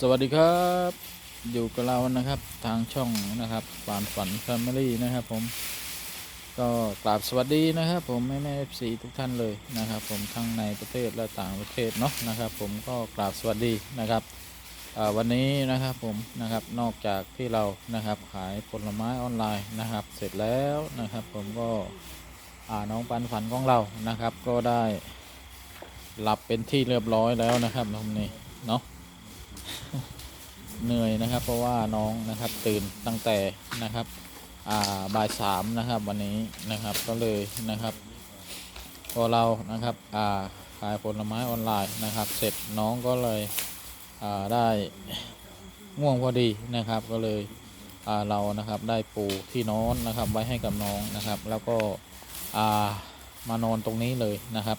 สวัสดีครับ อยู่กับเรานะครับทางช่องนะครับปานฝันแฟมิลี่นะครับผมก็กราบสวัสดีนะครับ ผมแม่แม่เอฟซีทุกท่านเลยนะครับ ผมทั้งในประเทศและต่างประเทศเนาะนะครับ ผมก็กราบสวัสดีนะครับวันนี้นะครับผมนะครับนอกจากที่เรานะครับขายผลไม้ออนไลน์นะครับ เสร็จแล้วนะครับ ผมก็น้องปันฝันของเรานะครับ ก็ได้หลับเป็นที่เรียบร้อยแล้วนะครับตรงนี้เนาะ เหนื่อยนะครับ เพราะว่าน้องนะครับตื่นตั้งแต่นะครับบ่ายสามนะครับวันนี้นะครับก็เลยนะครับพอเรานะครับขายผลไม้ออนไลน์นะครับ เสร็จน้องก็เลยได้ง่วงพอดีนะครับ ก็เลยเรานะครับได้ปูที่นอนนะครับ ไว้ให้กับน้องนะครับ แล้วก็อ่า มานอนตรงนี้เลยนะครับ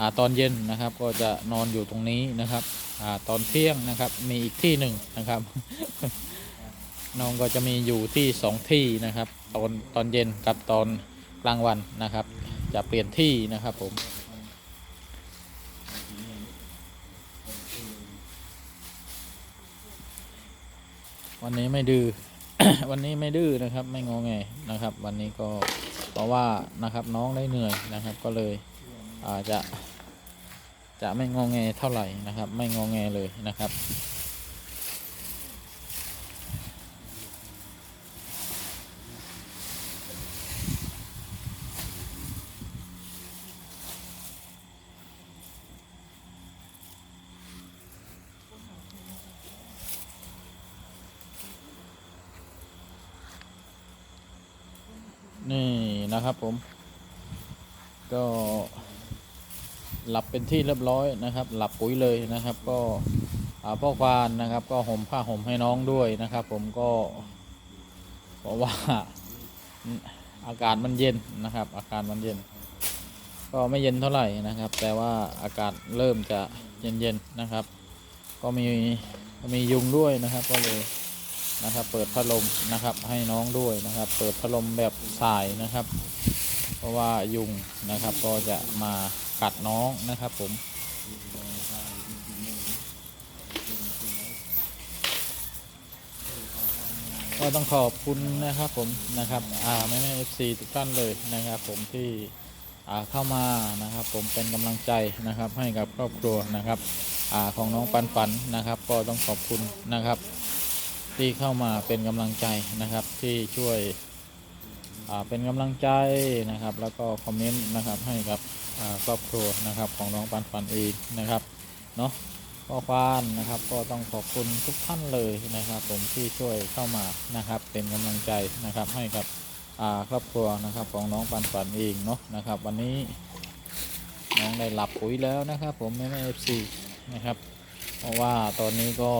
อตอนเย็นนะครับก็จะนอนอยู่ตรงนี้นะครับอตอนเที่ยงนะครับมีอีกที่หนึ่งนะครับน้องก็จะมีอยู่ที่สองที่นะครับตอนตอนเย็นกับตอนกลางวันนะครับ จะเปลี่ยนที่นะครับผมวันนี้ไม่ดื้อวันนี้ไม่ดื้อนะครับ ไม่งอแงนะครับ วันนี้ก็ เพราะว่านะครับน้องได้เหนื่อยนะครับ ก็เลยอาจจะจะไม่งอแงเท่าไหร่นะครับ ไม่งอแงเลยนะครับ นะครับผม ก็หลับเป็นที่เรียบร้อยนะครับ หลับปุ๋ยเลยนะครับ ก็พ่อควานนะครับ ก็ห่มผ้าห่มให้น้องด้วยนะครับ ผมก็เพราะว่าอากาศมันเย็นนะครับ อากาศมันเย็น ก็ไม่เย็นเท่าไหร่นะครับ แต่ว่าอากาศเริ่มจะเย็นๆนะครับ ก็มีมียุงด้วยนะครับ ก็เลย นะครับ เปิดพัดลมนะครับให้น้องด้วยนะครับ เปิดพัดลมแบบสายนะครับ เพราะว่ายุงนะครับก็จะมากัดน้องนะครับผมก็ต้องขอบคุณนะครับผมนะครับอ่าแม่แม่เอฟซีทุกท่านเลยนะครับ ผมที่อ่าเข้ามานะครับ ผมเป็นกำลังใจนะครับให้กับครอบครัวนะครับอ่าของน้องปันปันนะครับ ก็ต้องขอบคุณนะครับ ที่เข้ามาเป็นกำลังใจนะครับที่ช่วยเป็นกำลังใจนะครับ แล้วก็คอมเมนต์นะครับให้กับครอบครัวนะครับของน้องปันปันเองนะครับเนาะก็ควานนะครับก็ต้องขอบคุณทุกท่านเลยนะครับ ผมที่ช่วยเข้ามานะครับ เป็นกำลังใจนะครับให้กับครอบครัวนะครับของน้องปันปันเองเนาะนะครับ วันนี้น้องได้หลับปุ๋ยแล้วนะครับ ผมแม่แม่เอฟซีนะครับ เพราะว่าตอนนี้ก็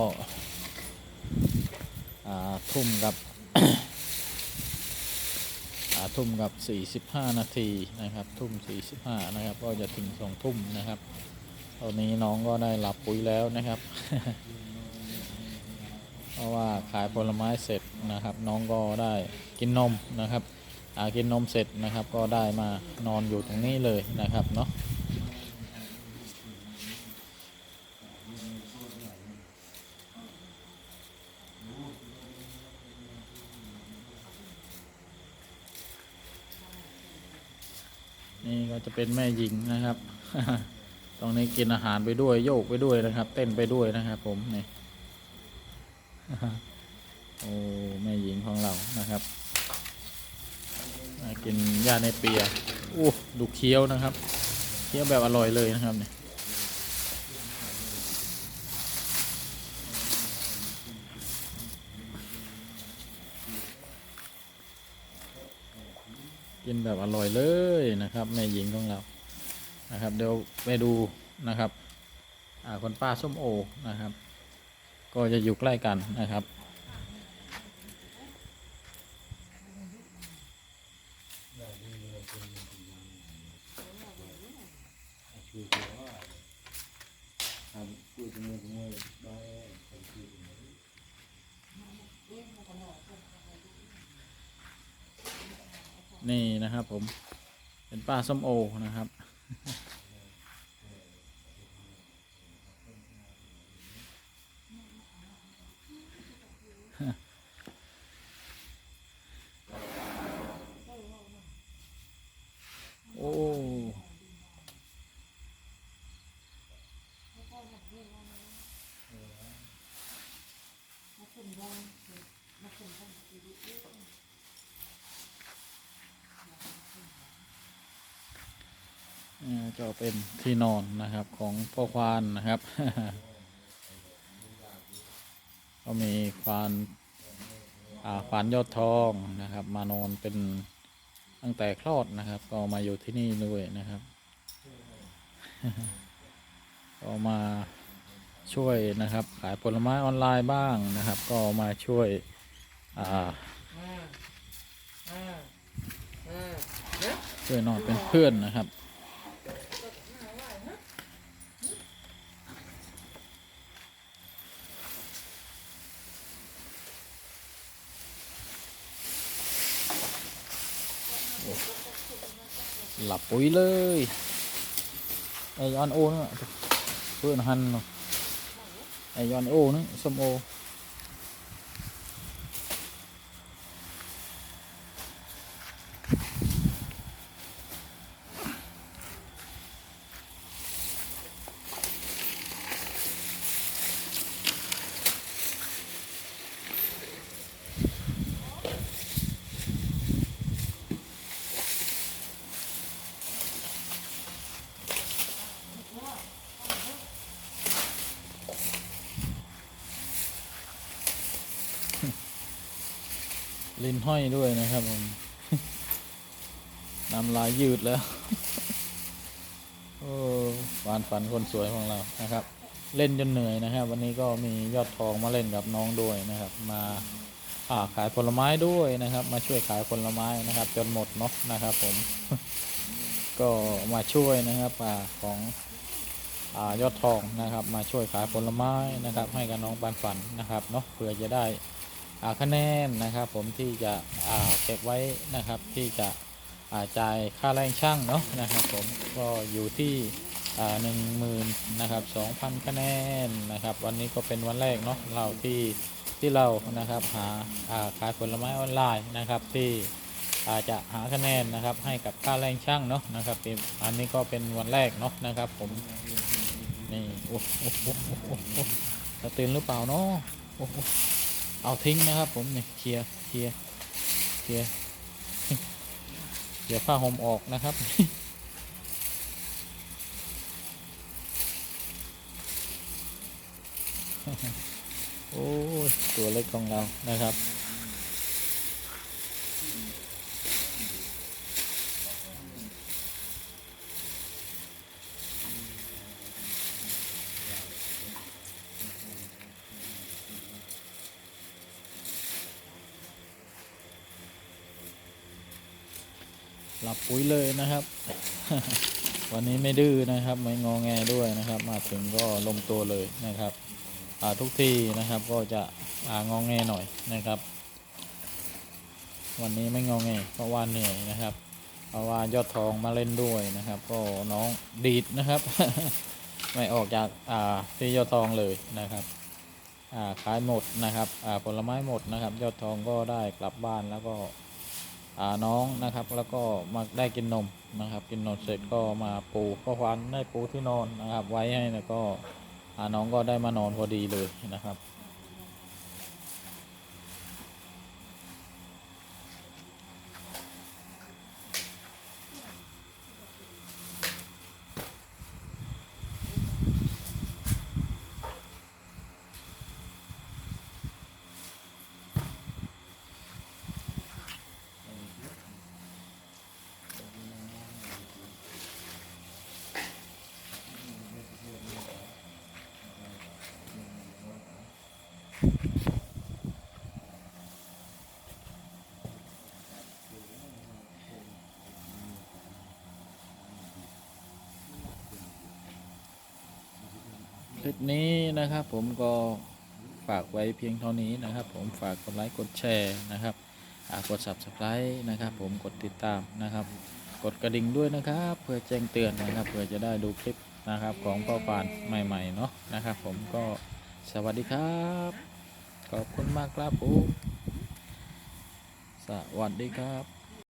ทุ่มกับทุ่มกับ 45 นาทีนะครับ ทุ่ม 45 นะครับ ก็จะถึงสองทุ่มนะครับ ตอนนี้น้องก็ได้หลับปุ๋ยแล้วนะครับ เพราะว่าขายผลไม้เสร็จนะครับ น้องก็ได้กินนมนะครับกินนมเสร็จนะครับ ก็ได้มานอนอยู่ตรงนี้เลยนะครับเนาะ นี่ก็จะเป็นแม่หญิงนะครับ ตรงนี้กินอาหารไปด้วยโยกไปด้วยนะครับ เต้นไปด้วยนะครับ ผมนี่โอ้แม่หญิงของเรานะครับกินหญ้าในเปียโอ้ดูเคี้ยวนะครับ เคี้ยวแบบอร่อยเลยนะครับเนี่ย นแบบอร่อยเลยนะครับแม่หญิงของเรานะครับ เดี๋ยวไปดูนะครับอ่าคนป้าส้มโอนะครับ ก็จะอยู่ใกล้กันนะครับ คือคือว่าทำคุยกับมือกับมือได้ทำคุยกับมือ นี่นะครับผมเป็นป้าส้มโอนะครับ โอ้เอ่อ ก็เป็นที่นอนนะครับของพ่อควานนะครับ ก็มีควานอ่าควานยอดทองนะครับ มานอนเป็นตั้งแต่คลอดนะครับ ก็มาอยู่ที่นี่ด้วยนะครับ ก็มาช่วยนะครับ ขายผลไม้ออนไลน์บ้างนะครับ ก็มาช่วยอ่าช่วยนอนเป็นเพื่อนนะครับ ปุ๋ยเลยไอยอนโอนี่ะเพื่อนหันไอยอนโอนี่ส้มโอ ลิ้นห้อยด้วยนะครับผมน้ำลายยืดแล้ว โอ้วานฝันคนสวยของเรานะครับ เล่นจนเหนื่อยนะครับ วันนี้ก็มียอดทองมาเล่นกับน้องด้วยนะครับ มาอ่าขายผลไม้ด้วยนะครับ มาช่วยขายผลไม้นะครับ จนหมดเนาะนะครับ ผม ก็มาช่วยนะครับอ่าของอ่ายอดทองนะครับ มาช่วยขายผลไม้นะครับ ให้กับน้องปานฝันนะครับเนาะเพื่อจะได้ คะแนนนะครับผมที่จะเก็บไว้นะครับที่จะาจ่ายค่าแรงช่างเนาะนะครับผมก็อยู่ที่หนึ่งหมื่นนะครับสองพันคะแนนนะครับ วันนี้ก็เป็นวันแรกเนาะเราที่ที่เรานะครับหาาขายผลไม้ออนไลน์นะครับที่อาจจะหาคะแนนนะครับให้กับค่าแรงช่างเนาะนะครับเป็นอันนี้ก็เป็นวันแรกเนาะนะครับผมนี่โอ้โหโอ้โหโอ้โหโอ้โหจะตื่นหรือเปล่าเนาะโอ้โห เอาทิ้งนะครับ ผมนี่เคลียร์เคลียร์เคลียร์เดี๋ยวผ้าห่มออกนะครับ โอ้ยตัวเล็กของเรานะครับ หลับปุ๋ยเลยนะครับ วันนี้ไม่ดื้อนะครับ ไม่งอแงด้วยนะครับ มาถึงก็ลงตัวเลยนะครับทุกทีนะครับก็จะอางอแงหน่อยนะครับ วันนี้ไม่งอแงเพราะว่าเหนื่อยนะครับ เพราะว่ายอดทองมาเล่นด้วยนะครับ ก็น้องดีดนะครับ ไม่ออกจากอ่าที่ยอดทองเลยนะครับอ่าขายหมดนะครับอ่าผลไม้หมดนะครับ ยอดทองก็ได้กลับบ้านแล้วก็ น้องนะครับ แล้วก็มาได้กินนมนะครับ กินนมเสร็จก็มาปูก็ควันได้ปูที่นอนนะครับ ไว้ให้แล้วก็อน้องก็ได้มานอนพอดีเลยนะครับ นี้นะครับ ผมก็ฝากไว้เพียงเท่านี้นะครับ ผมฝากกดไลค์กดแชร์นะครับกด subscribe นะครับ ผมกดติดตามนะครับ กดกระดิ่งด้วยนะครับ เพื่อแจ้งเตือนนะครับ เพื่อจะได้ดูคลิปนะครับของพ่อปานใหม่ๆเนาะนะครับ ผมก็สวัสดีครับ ขอบคุณมากครับผมสวัสดีครับ